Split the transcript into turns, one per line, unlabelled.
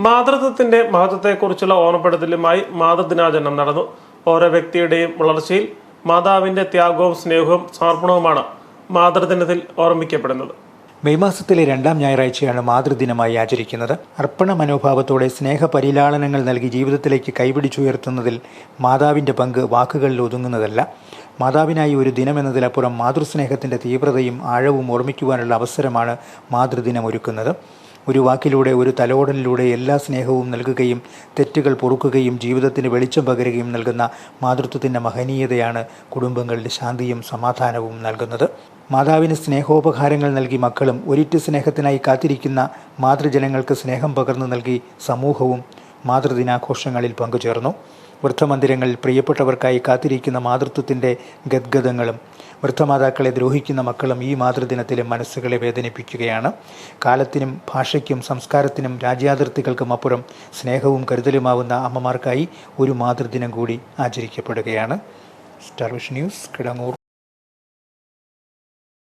മാതൃത്വത്തിന്റെ മഹത്വത്തെക്കുറിച്ചുള്ള ഓർമ്മപ്പെടുത്തലുമായി മാതൃദിനാചരണം നടന്നു. ഓരോ വ്യക്തിയുടെയും വളർച്ചയിൽ മാതാവിന്റെ ത്യാഗവും സ്നേഹവും സമർപ്പണവുമാണ് മാതൃദിനത്തിൽ ഓർമ്മിക്കപ്പെടുന്നത്.
മെയ് മാസത്തിലെ രണ്ടാം ഞായറാഴ്ചയാണ് മാതൃദിനമായി ആചരിക്കുന്നത്. അർപ്പണ മനോഭാവത്തോടെ സ്നേഹ പരിലാളനങ്ങൾ നൽകി ജീവിതത്തിലേക്ക് കൈപിടിച്ചുയർത്തുന്നതിൽ മാതാവിന്റെ പങ്ക് വാക്കുകളിൽ ഒതുങ്ങുന്നതല്ല. മാതാവിനായി ഒരു ദിനം എന്നതിലപ്പുറം മാതൃസ്നേഹത്തിന്റെ തീവ്രതയും ആഴവും ഓർമ്മിക്കുവാനുള്ള അവസരമാണ് മാതൃദിനം ഒരുക്കുന്നത്. ഒരു വാക്കിലൂടെ ഒരു തലോടലിലൂടെ എല്ലാ സ്നേഹവും നൽകുകയും തെറ്റുകൾ പൊറുക്കുകയും ജീവിതത്തിന് വെളിച്ചം പകരുകയും നൽകുന്ന മാതൃത്വത്തിന്റെ മഹനീയതയാണ് കുടുംബങ്ങളിൽ ശാന്തിയും സമാധാനവും നൽകുന്നത്. മാതാവിന് സ്നേഹോപകാരങ്ങൾ നൽകി മക്കളും ഒരിറ്റ് സ്നേഹത്തിനായി കാത്തിരിക്കുന്ന മാതൃജനങ്ങൾക്ക് സ്നേഹം പകർന്നു നൽകി സമൂഹവും മാതൃദിനാഘോഷങ്ങളിൽ പങ്കുചേർന്നു. വൃദ്ധമന്ദിരങ്ങളിൽ പ്രിയപ്പെട്ടവർക്കായി കാത്തിരിക്കുന്ന മാതൃത്വത്തിന്റെ ഗദ്ഗതങ്ങളും വൃദ്ധമാതാക്കളെ ദ്രോഹിക്കുന്ന മക്കളും ഈ മാതൃദിനത്തിലെ മനസ്സുകളെ വേദനിപ്പിക്കുകയാണ്. കാലത്തിനും ഭാഷയ്ക്കും സംസ്കാരത്തിനും രാജ്യാതിർത്തികൾക്കും അപ്പുറം സ്നേഹവും കരുതലുമാവുന്ന അമ്മമാർക്കായി ഒരു മാതൃദിനം കൂടി ആചരിക്കപ്പെടുകയാണ്. Star vision news Kidangoor.